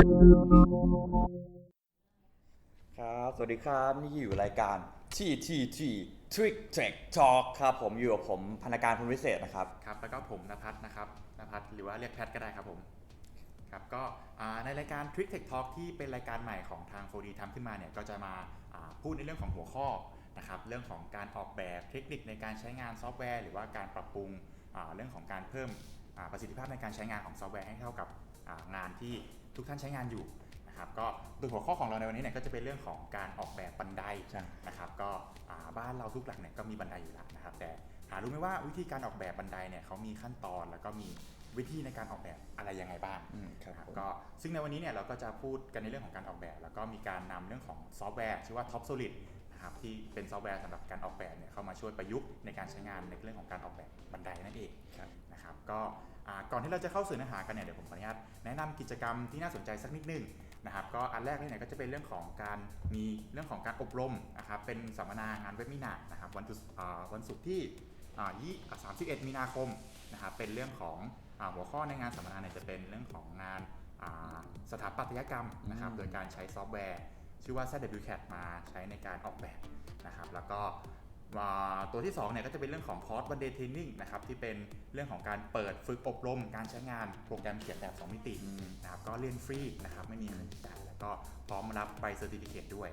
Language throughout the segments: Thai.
ครับ สวัสดีครับ นี่อยู่รายการ TTT Trick Tech Talk ครับ ผมอยู่กับผมพนักงานพลวิเศษนะครับ ครับ แล้วก็ผมนภัทรนะครับนภัทรหรือว่าเรียกแพทก็ได้ครับผม ครับ ก็ในรายการ Trick Tech Talk ที่เป็นรายการใหม่ของทาง 4D ทำขึ้นมาเนี่ย ก็จะมาพูดในเรื่องของหัวข้อนะครับ เรื่องของการออกแบบเทคนิคในการใช้งานซอฟต์แวร์ หรือว่าการปรับปรุงเรื่องของการเพิ่มประสิทธิภาพในการใช้งานของซอฟต์แวร์ให้เข้ากับ งานที่ทุกท่านใช้งานอยู่นะครับก็โดยหัวข้อของเราในวันนี้เนี่ยก็จะเป็นเรื่องของการออกแบบบันไดใช่ นะครับก็อ่าบ้านเราทุกหลังเนี่ยก็มีบันไดอยู่แล้วนะครับแต่หารู้ไหมว่าวิธีการออกแบบบันไดเนี่ยเขามีขั้นตอนแล้วก็มีวิธีในการออกแบบอะไรยังไงบ้าง อืมครับนะครับผม ก็ซึ่งในวันนี้เนี่ยเราก็จะพูดกันในเรื่องของการออกแบบ แล้วก็มีการนำเรื่องของซอฟต์แวร์ชื่อว่า Top Solid นะครับที่เป็นซอฟต์แวร์สำหรับการออกแบบเนี่ยเข้ามาช่วยประยุกต์ในการใช้งานในเรื่องของการออกแบบบันไดนั่นเองครับ นะครับก็อ่า ก่อนที่เราจะเข้าสู่เนื้อหากันเนี่ยเดี๋ยวผมขออนุญาตแนะนำกิจกรรมที่น่าสนใจสักนิดหนึงนะครับก็อันแรกเลยเนี่ยก็จะเป็นเรื่องของการมีเรื่องของการอบรมนะครับเป็นสัมมนางานเว็บมินานะครับวันศุกร์อ่าวันศุกร์ที่อ่ายี่อ่า31มีนาคมนะครับเป็นเรื่องของอ่าหัวข้อในงานสัมมนาเนี่ยจะเป็นเรื่องของงานอ่าสถาปัตยกรรมนะครับอืมโดยการใช้ซอฟต์แวร์ ชื่อว่า ZWCAD มาใช้ในการออกแบบนะครับแล้วก็อ่า ตัวที่2เนี่ยก็จะเป็นเรื่องของคอร์สวันเดย์เทรนนิ่งนะครับที่เป็นเรื่องของการเปิดฝึกอบรม การใช้งานโปรแกรมเขียนแบบ 2 มิตินะครับก็เรียนฟรีนะครับไม่มีค่าใช้จ่ายแล้วก็พร้อมรับใบเซอร์ติฟิเคตด้วย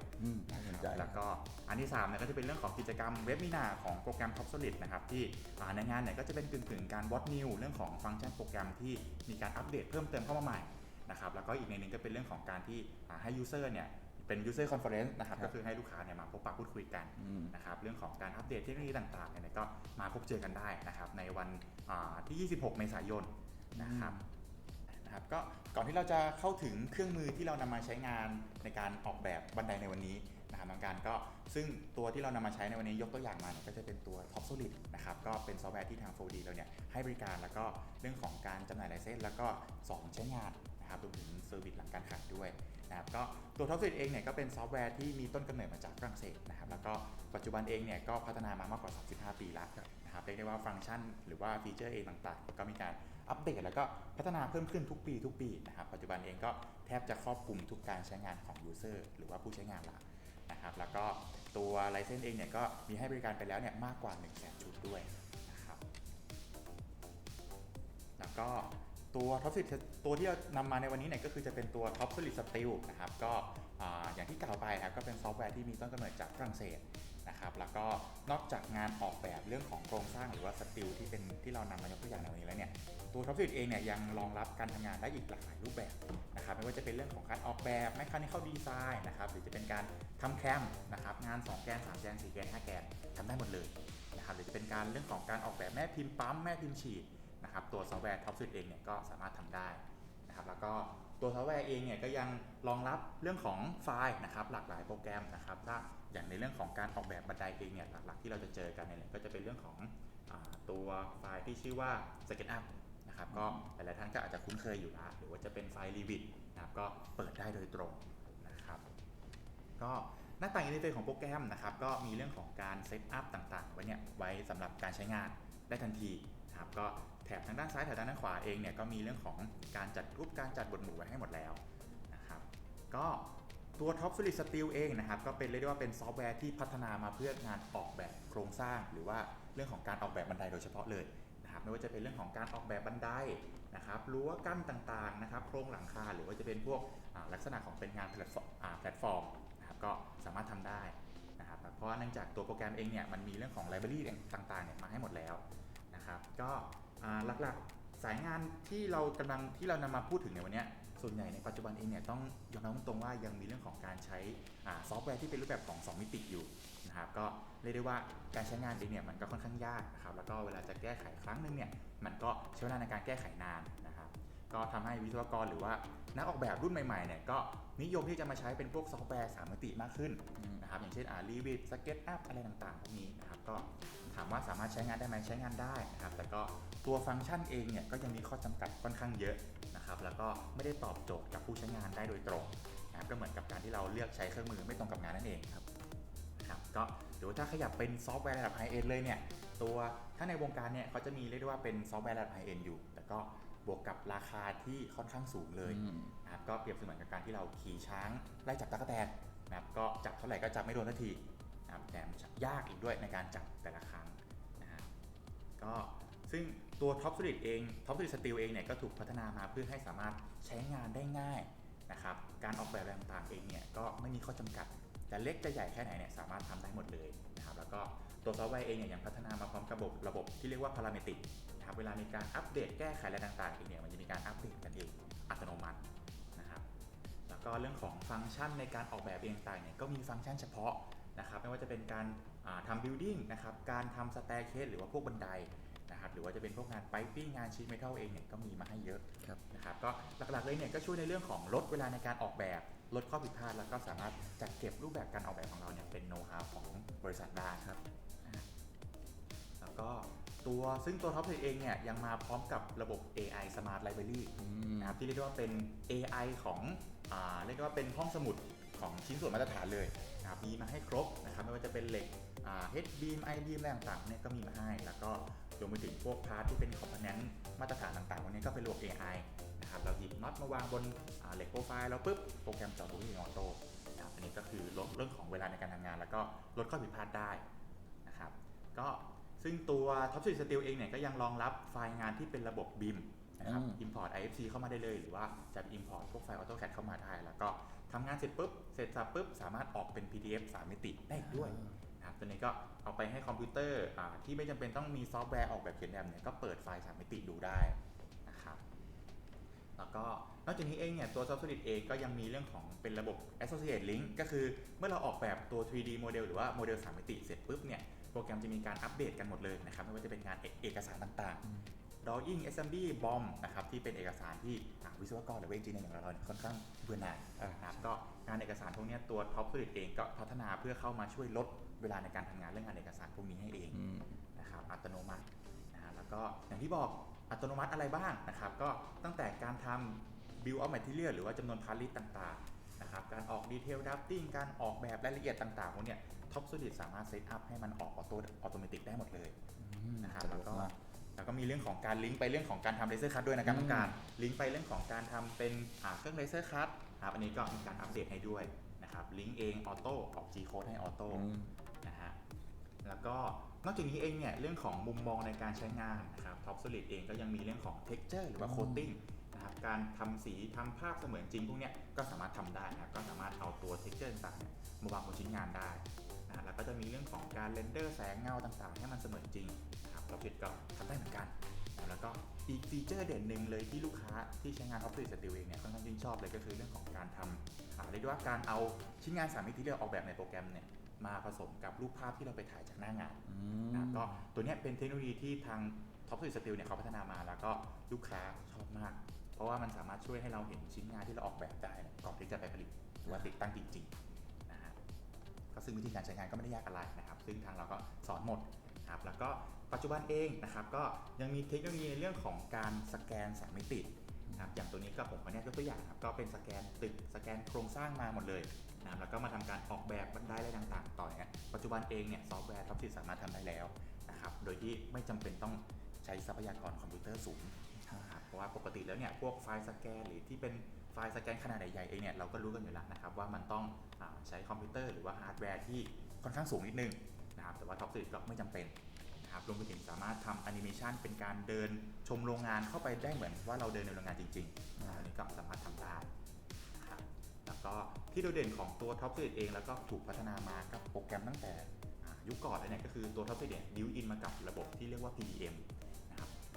แล้วก็อันที่3เนี่ยก็จะเป็นเรื่องของกิจกรรมเว็บมินาของโปรแกรม Top Solid นะครับที่ในงานเนี่ยก็จะเป็นกึ่งๆการวอตนิวเรื่องของฟังก์ชันโปรแกรมที่มีการอัปเดตเพิ่มเติมเข้ามาใหม่นะครับแล้วก็อีกในหนึ่งก็เป็นเรื่องของการที่อ่าให้ user เนี่ย เป็น user conference นะครับครับก็คือให้ลูกค้าเนี่ยมาพบปะพูดคุยกันอืมนะครับเรื่องของการอัปเดตเทคโนโลยีต่างๆเนี่ยก็มาพบเจอกันได้นะครับในวันอ่าที่ 26 เมษายนนะครับนะครับก็ก่อนที่เราจะเข้าถึงเครื่องมือที่เรานำมาใช้งานในการออกแบบบันไดในวันนี้นะครับทางการก็ซึ่งตัวที่เรานำมาใช้ในวันนี้ยกตัวอย่างมาเนี่ยก็จะเป็นตัว Top Solid นะครับก็เป็นซอฟต์แวร์ที่ทาง 4D เราเนี่ยให้บริการแล้วก็เรื่องของการจำหน่ายไลเซนส์แล้วก็สอนใช้งานนะครับรวมถึงเซอร์วิสหลังการขายด้วย นะครับก็ตัว Top Solid เองเนี่ยก็เป็นซอฟต์แวร์ที่มีต้นกำเนิดมาจากฝรั่งเศสนะครับแล้วก็ปัจจุบันเองเนี่ยก็พัฒนามามากกว่า 35 ปีแล้วนะครับเรียกได้ว่าฟังก์ชันหรือว่าฟีเจอร์เองต่างๆ ก็มีการอัปเดตแล้วก็พัฒนาเพิ่มขึ้นทุกปีทุกปีนะครับปัจจุบันเองก็แทบจะครอบคลุมทุกการใช้งานของ User หรือว่าผู้ใช้งานละนะครับแล้วก็ตัวไลเซนส์เองเนี่ยก็มีให้บริการไปแล้วเนี่ยมากกว่า1 0 0 0 0แชุดด้วยนะครับแล้วก็ ตัว Top Solid ตัวที่เรานำมาในวันนี้เนี่ยก็คือจะเป็นตัว Top Solid Steel นะครับก็อย่างที่กล่าวไปครับก็เป็นซอฟต์แวร์ที่มีต้นกำเนิดจากฝรั่งเศสนะครับแล้วก็นอกจากงานออกแบบเรื่องของโครงสร้างหรือว่าสติลที่เป็นที่เรานำมายกตัวอย่างในวันนี้แล้วเนี่ยตัวท็อปฟิเองเนี่ยยังรองรับการทำงานได้อีกหลากหลายรูปแบบนะครับไม่ว่าจะเป็นเรื่องของการออกแบบ mechanical design นะครับหรือจะเป็นการทำแคมนะครับงาน 2 แกน 3 แกน 4 แกน 5 แกนทำได้หมดเลยนะครับหรือจะเป็นการเรื่องของการออกแบบแม่พิมพ์ปั๊มแม่พิมพ์ฉีด นะครับตัวซอฟต์แวร์ท็อปฟิตเองเนี่ยก็สามารถทำได้นะครับแล้วก็ตัวซอฟต์แวร์เองเนี่ยก็ยังรองรับเรื่องของไฟล์นะครับหลากหลายโปรแกรมนะครับถ้าอย่างในเรื่องของการออกแบบบันไดเองเนี่ยหลักๆที่เราจะเจอกันเนี่ยก็จะเป็นเรื่องของอตัวไฟล์ที่ชื่อว่า SketchUp นะครับก็หลายๆท่านก็อาจจะคุ้นเคยอยู่ล้วหรือว่าจะเป็นไฟล์ Revit นะครับก็เปิดได้โดยตรงนะครับก็หน้าต่างอินเทอร์เฟซของโปรแกรมนะครับก็มีเรื่องของการเซตอัพต่างๆไว้เนี่ยไว้สำหรับการใช้งานได้ทันที นะครับก็แถบทางด้านซ้ายแถบด้านขวาเองเนี่ยก็มีเรื่องของการจัดรุ๊ปการจัดบทหมู่ไว้ให้หมดแล้วนะครับก็ตัว Top Solid Steel เองนะครับก็เป็นเรียกได้ว่าเป็นซอฟต์แวร์ที่พัฒนามาเพื่องานออกแบบโครงสร้าง หรือว่าเรื่องของการออกแบบบันไดโดยเฉพาะเลยนะครับไม่ว่าจะเป็นเรื่องของการออกแบบบันไดนะครับรั้วกั้นต่างๆนะครับโครงหลังคาหรือว่าจะเป็นพวกลักษณะของเป็นงานแพลตฟอร์มนะครับก็สามารถทำได้นะครับเพราะเนื่องจากตัวโปรแกรมเองเนี่ยมันมีเรื่องของไลบรารีต่างๆเนี่ยมาให้หมดแล้ว นะครับก็หลักๆสายงานที่เรากำลังที่เรานำมาพูดถึงในวันนี้ส่วนใหญ่ในปัจจุบันเองเนี่ยต้องยอมรับตรงๆว่ายังมีเรื่องของการใช้ซอฟต์แวร์ที่เป็นรูปแบบของ 2 มิติอยู่นะครับก็เรียกได้ว่าการใช้งานเองเนี่ยมันก็ค่อนข้างยากนะครับแล้วก็เวลาจะแก้ไขครั้งหนึ่งเนี่ยมันก็ใช้เวลาในการแก้ไขนาน ก็ทำให้วิศวกรหรือว่านักออกแบบรุ่นใหม่ๆเนี่ยก็นิยมที่จะมาใช้เป็นพวกซอฟต์แวร์3มิติมากขึ้นนะครับอย่างเช่นอ่า Revit SketchUp อะไรต่างๆพวกนี้นะครับก็ถามว่าสามารถใช้งานได้ไหมใช้งานได้นะครับแต่ก็ตัวฟังก์ชันเองเนี่ยก็ยังมีข้อจำกัดค่อนข้างเยอะนะครับแล้วก็ไม่ได้ตอบโจทย์กับผู้ใช้งานได้โดยตรงนะครับก็เหมือนกับการที่เราเลือกใช้เครื่องมือไม่ตรงกับงานนั่นเองครับนะครับก็หรือถ้าขยับเป็นซอฟต์แวร์ระดับไฮเอ็นเลยเนี่ยตัวถ้าในวงการเนี่ยเขาจะมีเรียกได้ว่าเป็นซอฟต์แวร์ระดับไฮเอ็นอยู่ แต่ก็ บวกกับราคาที่ค่อนข้างสูงเลยอืมนะครับก็เปรียบเสมือนกับการที่เราขี่ช้างไล่จับตะกั่วแตนนะครับก็จับเท่าไหร่ก็จับไม่โดนทันทีนะครับแถมยากอีกด้วยในการจับแต่ละครั้งนะฮะก็ซึ่งตัว Top Solid เอง Top Solid Steel เองเนี่ยก็ถูกพัฒนามาเพื่อให้สามารถใช้งานได้ง่ายนะครับการออกแบบอะไรต่างๆเองเนี่ยก็ไม่มีข้อจำกัดจะเล็กจะใหญ่แค่ไหนเนี่ยสามารถทำได้หมดเลยนะครับแล้วก็ตัวซอฟต์แวร์เองเนี่ยยังพัฒนามาพร้อมกับระบบระบบที่เรียกว่าพาราเมตริก นะครับเวลามีการอัปเดตแก้ไขอะไรต่างๆเองเนี่ยมันจะมีการอัปเดตกันเองอัตโนมัตินะครับแล้วก็เรื่องของฟังก์ชันในการออกแบบเองต่างเนี่ยก็มีฟังก์ชันเฉพาะนะครับไม่ว่าจะเป็นการอ่าทำบิ l ดิ้งนะครับการทำสแต i เคสหรือว่าพวกบันไดนะครับหรือว่าจะเป็นพวกงานไปปิ้งงานชีทเมทัลเองเนี่ยก็มีมาให้เยอะครับนะครับก็หลักๆเลยเนี่ยก็ช่วยในเรื่องของลดเวลาในการออกแบบลดข้อผิดพลาดแล้วก็สามารถจัดเก็บรูปแบบการออกแบบของเราเนี่ยเป็นโน้ตฮาวของบริษัทได้ครับอ่าแล้วก็ ตัวซึ่งตัวท็อปเองเนี่ยยังมาพร้อมกับระบบ AI Smart Library อืมนะครับที่เรียกได้ว่าเป็น AI ของอ่าเรียกได้ว่าเป็นห้องสมุดของชิ้นส่วนมาตรฐานเลยนะครับมีมาให้ครบนะครับไม่ว่าจะเป็นเหล็กอ่า H beam I beam อะไรต่างๆเนี่ยก็มีมาให้ แล้วก็รวมไปถึงพวกพาร์ทที่เป็นคอมโพเนนต์มาตรฐานต่างๆพวกนี้ก็เป็นระบบ AI นะครับเราหยิบน็อตมาวางบนอ่าเหล็กโปรไฟล์แล้วปุ๊บโปรแกรมเจาะรูที่ออโต้นะครับอันนี้ก็คือลดเรื่องของเวลาในการทำงาน แล้วก็ลดข้อผิดพลาดได้นะครับก็ ซึ่งตัว Top Speed Steel เองเนี่ยก็ยังรองรับไฟล์งานที่เป็นระบบ BIM นะครับ อืม import IFC เข้ามาได้เลย หรือว่าจะ import พวกไฟล์ AutoCAD เข้ามาได้ แล้วก็ทำงานเสร็จปุ๊บ เสร็จสับปุ๊บ สามารถออกเป็น PDF 3มิติได้อีกด้วยนะครับตัวนี้ก็เอาไปให้คอมพิวเตอร์อ่าที่ไม่จำเป็นต้องมีซอฟต์แวร์ออกแบบเขียนแบบเนี่ยก็เปิดไฟล์3มิติดูได้นะครับ แล้วก็นอกจากนี้เองเนี่ยตัว Soft Solid เองก็ยังมีเรื่องของเป็นระบบ Associate Link ก็คือเมื่อเราออกแบบตัว 3D โมเดลหรือว่าโมเดล3มิติเสร็จปุ๊บเนี่ยโป รแกรมจะมีการอัปเดตกันหมดเลยนะครับไม่ว่าจะเป็นงานเอกเอกสารต่างๆ Drawing Assembly BOM นะครับที่เป็นเอกสารที่อ่าวิศวกรหรือว่า engineer อย่างเราเนี่ยค่อนข้างเบื่อหน่ายอ่านะครับก็งานเอกสารพวกเนี้ยตัว Top Solid เองก็พัฒนาเพื่อเข้ามาช่วยลดเวลาในการทำงานเรื่องงานเอกสารพวกนี้ให้เองอืมนะครับอัตโนมัตินะฮะแล้วก็อย่างที่บอกอัตโนมัติอะไรบ้างนะครับก็ตั้งแต่การทำ build of material หรือว่าจำนวนพาร์ทลิสต่างๆ นะครับการออกดีเทลดับติ้งการออกแบบรายละเอียดต่างๆพวกเนี้ยท็อปส i d สามารถเซตอัพให้มันออกออโต้ออโตเมติกได้หมดเลยนะครับสะดวกแล้วก็มากแล้วก็มีเรื่องของการลิงก์ไปเรื่องของการทำเลเซอร์คัตด้วยนะครับอืมต้องการลิงก์ไปเรื่องของการทำเป็นอ่าเครื่องเลเซอร์คัตครับอันนี้ก็มีการอัปเดตให้ด้วยนะครับลิงก์เองออโต้ออก G code ให้ออโต้อืมนะฮะแล้วก็นอกจากนี้เองเนี่ยเรื่องของมุมมองในการใช้งานนะครับ Top Solid เองก็ยังมีเรื่องของ texture หรือว่าอืม coating นะครับการทำสีทำภาพเสมือนจริงพวกเนี้ยก็สามารถทำได้นะครับก็สามารถเอาตัว texture ต่างๆเนี่ยมาวางบนชิ้นงานได้นะแล้วก็จะมีเรื่องของการเรนเดอร์แสงเงาต่างๆ ให้มันเสมือนจริงนะครับ Top Solid ก็ทำได้เหมือนกันนะแล้วก็อีกฟีเจอร์เด่นหนึ่งเลยที่ลูกค้าที่ใช้งาน Top Solid Steel เองเนี่ยค่อนข้างชื่นชอบเลยก็คือเรื่องของการทำอ่าเรียกได้ว่าการเอาชิ้นงานสามมิติที่เราออกแบบในโปรแกรมเนี่ยมาผสมกับรูปภาพที่เราไปถ่ายจากหน้างานอืนะมก็ตัวเนี้ยเป็นเทคโนโลยีที่ทาง Top Speed Steel เนี่ยเขาพัฒนามาแล้วก็ลูกค้าชอบมาก เพราะว่ามันสามารถช่วยให้เราเห็นชิ้นงานที่เราออกแบบได้ก่อนที่จะไปผลิตหรือว่าติดตั้งจริงๆนะฮะก็ซึ่งวิธีการใช้งานก็ไม่ได้ยากอะไรนะครับ ซึ่งทางเราก็สอนหมดนะครับแล้วก็ปัจจุบันเองนะครับก็ยังมีเทคโนโลยีในเรื่องของการสแกนสามมิตินะครับอย่างตัวนี้ก็ผมขออนุญาตยกตัวอย่างครับก็เป็นสแกนตึกสแกนโครงสร้างมาหมดเลยนะครับแล้วก็มาทำการออกแบบบันไดอะไรต่างๆ ต่อเนี่ยปัจจุบันเองเนี่ยซอฟต์แวร์ท็อปสิสามารถทำได้แล้วนะครับโดยที่ไม่จำเป็นต้องใช้ทรัพยากรคอมพิวเตอร์สูง ว่าปกติแล้วเนี่ยพวกไฟล์สแกนหรือที่เป็นไฟล์สแกนขนาดใหญ่ๆเองเนี่ยเราก็รู้กันอยู่แล้วนะครับว่ามันต้องอใช้คอมพิวเตอร์หรือว่าฮาร์ดแวร์ที่ค่อนข้างสูงนิดนึงนะครับแต่ว่าท็อปสิก็ไม่จำเป็นนะครับรวมไปถึงสามารถทำแอนิเมชันเป็นการเดินชมโรงงานเข้าไปได้เหมือนว่าเราเดินในโรงงานจริงๆอันนี้ก็สามารถทำได้นะครับแล้วก็ที่โดดเด่นของตัวท็อปสิเองแล้วก็ถูกพัฒนามากับโปรแกรมตั้งแต่ยุคก่อนเลยเนี่ยก็คือตัวท็อปสิเนี่ยดิวอินมากับระบบที่เรียกว่า PDM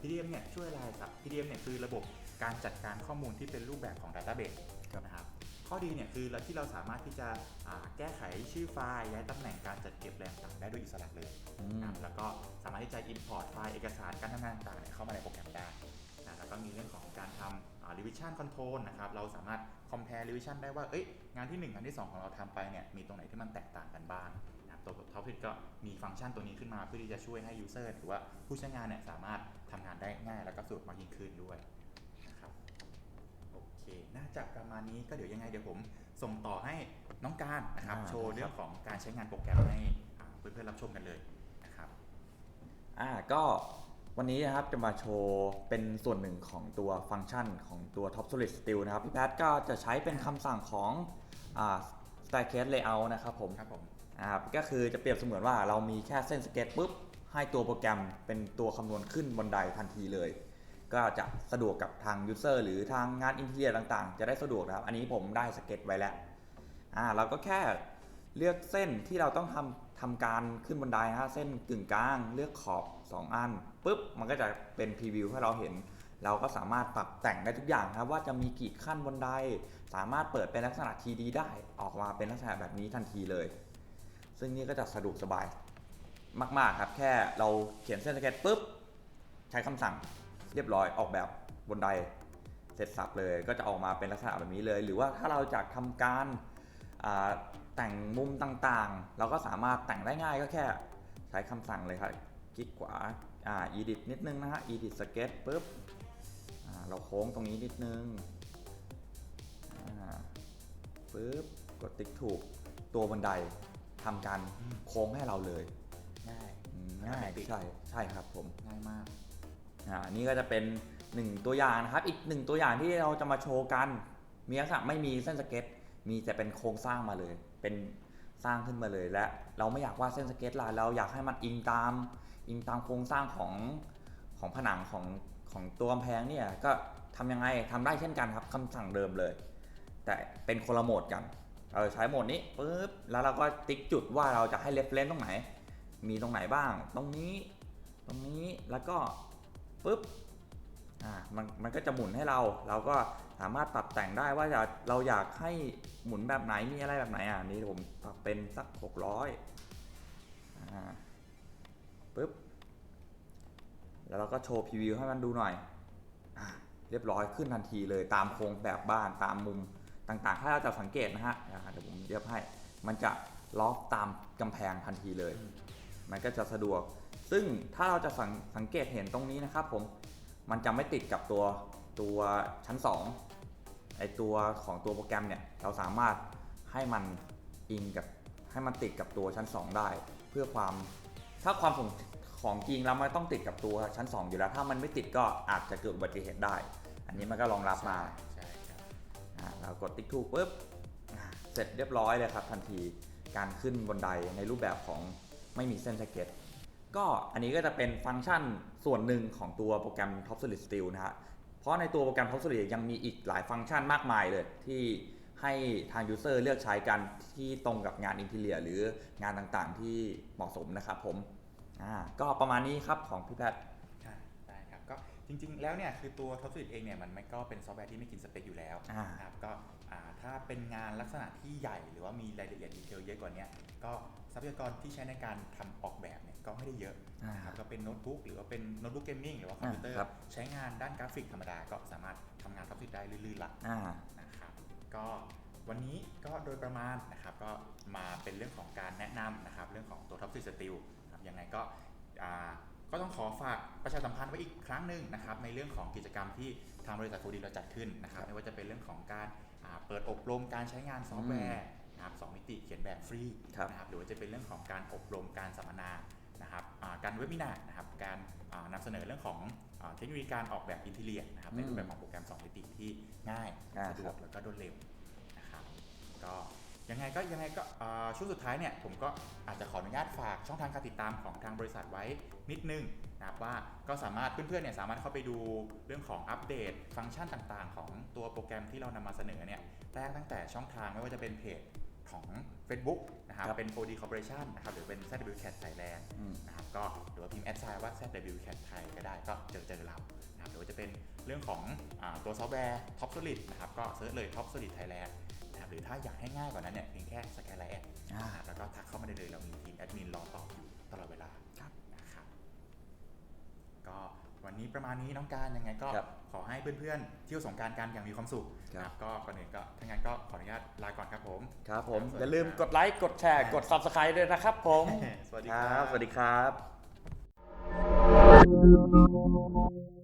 นะครับ PDM เนี่ยช่วยอะไรครับ PDM เนี่ยคือระบบการจัดการข้อมูลที่เป็นรูปแบบของ Database ครับนะครับข้อดีเนี่ยคือที่เราสามารถที่จะอ่าแก้ไขชื่อไฟล์ย้ายตำแหน่งการจัดเก็บแรงต่างๆได้โดยอิสระเลยอืมนะครับแล้วก็สามารถที่จะ import ไฟล์เอกสารการทำงานต่างๆเนี่ยเข้ามาในโปรแกรมได้นะแล้วก็มีเรื่องของการทำอ่า revision control นะครับ เราสามารถ compare revision ได้ว่า เอ้ย งานที่ 1 งานที่ 2 ของเราทำไปเนี่ย มีตรงไหนที่มันแตกต่างกันบ้าง นะครับตัว Topic ก็มีฟังก์ชันตัวนี้ขึ้นมาเพื่อที่จะช่วยให้ user หรือว่าผู้ใช้งานเนี่ยสามารถทำงานได้ง่ายแล้วก็สะดวกมากยิ่งขึ้นด้วยนะครับโอเค น่าจะประมาณนี้ก็เดี๋ยวยังไงเดี๋ยวผมส่งต่อให้น้องการนะครับอ่าโชว์ได้ครับเรื่องของการใช้งานโปรแกรมให้อ่าเพื่อนๆรับชมกันเลยนะครับอ่าก็วันนี้นะครับจะมาโชว์เป็นส่วนหนึ่งของตัวฟังก์ชันของตัว Top Solid Steel นะครับ พี่แพทก็จะใช้เป็นคำสั่งของอ่า Staircase Layout นะครับผมครับผม นะครับก็คือจะเปรียบเสมือนว่าเรามีแค่เส้นสเก็ตปุ๊บให้ตัวโปรแกรมเป็นตัวคำนวณขึ้นบนไดทันทีเลย ก็จะสะดวกกับทางยูเซอร์หรือทางงานอินเทอร์ต่างๆ จะได้สะดวกนะครับ อันนี้ผมได้สเก็ตไว้แล้วอ่าเราก็แค่เลือกเส้นที่เราต้องทำทำการขึ้นบนไดนะฮะเส้นกึ่งกลางเลือกขอบ 2 อันปุ๊บมันก็จะเป็นพรีวิวให้เราเห็น เราก็สามารถปรับแต่งได้ทุกอย่างครับว่าจะมีกี่ขั้นบนได สามารถเปิดเป็นลักษณะ TD ได้ออกมาเป็นลักษณะแบบนี้ทันทีเลย ซึ่งนี่ก็จะสะดวกสบายมากๆครับแค่เราเขียนเส้นสเก็ตปุ๊บ ใช้คำสั่งเรียบร้อยออกแบบบนไดเสร็จสับเลยก็จะออกมาเป็นลักษณะแบบนี้เลย หรือว่าถ้าเราจะทำการแต่งมุมต่างๆ เราก็สามารถแต่งได้ง่ายก็แค่ใช้คำสั่งเลยครับคลิกขวาอ่า edit นิดนึงนะฮะ edit sketch ปุ๊บเราโค้งตรงนี้นิดนึงปุ๊บกดติ๊กถูกตัวบันได ทำการโค้งให้เราเลยง่าย อืมง่าย Automatic ใช่ใช่ครับผมง่ายมาก อ่านี่ก็จะเป็นหนึ่งตัวอย่างนะครับ อีกหนึ่งตัวอย่างที่เราจะมาโชว์กัน มีลักษณะไม่มีเส้นสเก็ต มีแต่เป็นโครงสร้างมาเลย เป็นสร้างขึ้นมาเลยและเราไม่อยากวาดเส้นสเก็ตลายเราอยากให้มันอิงตาม อิงตามโครงสร้างของของผนังของของตัวกำแพงเนี่ยก็ทำยังไงทำได้เช่นกันครับคำสั่งเดิมเลย แต่เป็นคนละโหมดกัน เราใช้โหมดนี้ปุ๊บแล้วเราก็ติ๊กจุดว่าเราจะให้เลฟเลนตรงไหน มีตรงไหนบ้าง ตรงนี้ ตรงนี้แล้วก็ปุ๊บอ่ามันมันก็จะหมุนให้เรา เราก็สามารถปรับแต่งได้ว่าจะเราอยากให้หมุนแบบไหนมีอะไรแบบไหนอะนี่ผมปรับเป็นสัก 600อ่าปุ๊บแล้วเราก็โชว์พรีวิวให้มันดูหน่อยอ่าเรียบร้อยขึ้นทันทีเลยตามโครงแบบบ้านตามมุม ต่างๆ ถ้าเราจะสังเกตนะฮะเดี๋ยวผมเรียบให้ มันจะล็อกตามกำแพงทันทีเลย มันก็จะสะดวก ซึ่งถ้าเราจะสังสงเกตเห็นตรงนี้นะครับผม มันจะไม่ติดกับตัวตัวชั้น 2 ไอตัวของตัวโปรแกรมเนี่ย เราสามารถให้มันอิงกับให้มันติดกับตัวชั้น 2 ได้ เพื่อความถ้าความของของจริงแล้วมันต้องติดกับตัวชั้น 2 อยู่แล้ว ถ้ามันไม่ติดก็อาจจะเกิดอุบัติเหตุได้ อันนี้มันก็รองรับมา เรากดติ๊กถูกปุ๊บเสร็จเรียบร้อยเลยครับ ทันทีการขึ้นบนไดในรูปแบบของไม่มีเส้นสเก็ตก็อันนี้ก็จะเป็นฟังก์ชันส่วนหนึ่งของตัวโปรแกรม Top Solid Steel นะฮะเพราะในตัวโปรแกรม Top Solid ยังมีอีกหลายฟังก์ชันมากมายเลย ที่ให้ทาง User เลือกใช้กันที่ตรงกับงานอินเท r รียหรืองานต่างๆที่เหมาะสมนะครับผม อ่า ก็ประมาณนี้ครับของพี่แพทย์ อ่าได้ครับก็ จริงๆ แล้วเนี่ยคือตัว Top Suite เองเนี่ยมันไม่ก็เป็นซอฟต์แวร์ที่ไม่กินสเปคอยู่แล้วอ่า นะครับก็อ่าถ้าเป็นงานลักษณะที่ใหญ่หรือว่ามีรายละเอียดดีเทลเยอะกว่าเนี้ยก็ทรัพยากรที่ใช้ในการทำออกแบบเนี่ยก็ไม่ได้เยอะอ่านะครับก็เป็นโน้ตบุ๊กหรือว่าเป็นโน้ตบุ๊กเกมมิ่งหรือว่าคอมพิวเตอร์ครับ ใช้งานด้านกราฟิกธรรมดาก็สามารถทำงาน Top Suite ได้ลื่นๆละ อ่า นะครับก็วันนี้ก็โดยประมาณนะครับก็มาเป็นเรื่องของการแนะนำนะครับเรื่องของตัว Top 10 Steel นะครับยังไงก็อ่า ก็ต้องขอฝากประชาสัมพันธ์ไว้อีกครั้งหนึ่งนะครับในเรื่องของกิจกรรมที่ทางบริษัทฟูดีเราจัดขึ้นนะครับไม่ว่าจะเป็นเรื่องของการอ่าเปิดอบรมการใช้งานซอฟต์แวร์นะครับสองมิติเขียนแบบฟรีครับนะครับหรือว่าจะเป็นเรื่องของการอบรมการสัมมนานะครับอ่าการเวบินาร์นะครับการอ่านำเสนอเรื่องของอ่าเทคโนโลยีการออกแบบอินเทเรียนะครับในรูปแบบของโปรแกรมสองมิติที่ง่ายอ่าสะดควรักบแล้วก็รวดเร็วนะครับก็ ยังไงก็ยังไงก็ช่วงสุดท้ายเนี่ยผมก็อาจจะขออนุญาตฝากช่องทางการติดตามของทางบริษัทไว้นิดนึงนะครับว่าก็สามารถเพื่อนๆเนี่ยสามารถเข้าไปดูเรื่องของอัปเดตฟังก์ชันต่างๆ ของตัวโปรแกรมที่เรานำมาเสนอเนี่ยแรกตั้งแต่ช่องทางไม่ว่าจะเป็นเพจ ของ Facebook นะครับครับ เป็น 4D Corporation นะครับ หรือเป็น ZWCAT Thailand อืมนะครับ ก็หรือว่าพิมพ์แอดไซน์ว่า ZWCAT ไทยก็ได้ ก็เจอเจอเรา นะครับ หรือว่าจะเป็นเรื่องของอาตัวซอฟต์แวร์ Top Solid นะครับ ก็เซิร์ชเลย Top Solid Thailand นะครับ หรือถ้าอยากให้ง่ายกว่านั้นเนี่ย เพียงแค่สแกนไลน์แอดอ่าแล้วก็ทักเข้ามาได้เลย เรามีทีมแอดมินรอตอบอยู่ตลอดเวลา ครับ นะครับ ก็วั นนี้ประมาณนี้น้องการยังไงก็ครับขอให้เพื่อนๆเที่ยวสงกรารกันอย่างมีความสุขครับนะก็ก่อนอื่นก็ถ้างั้นก็ขออนุญาตลาก่อนครับผมครับผมครับอย่าลืมสวัสดีครับกดไลค์กดแชร์กด Subscribe ด้วยนะครับผมสวัสดีคครัรับสวัสดีครับ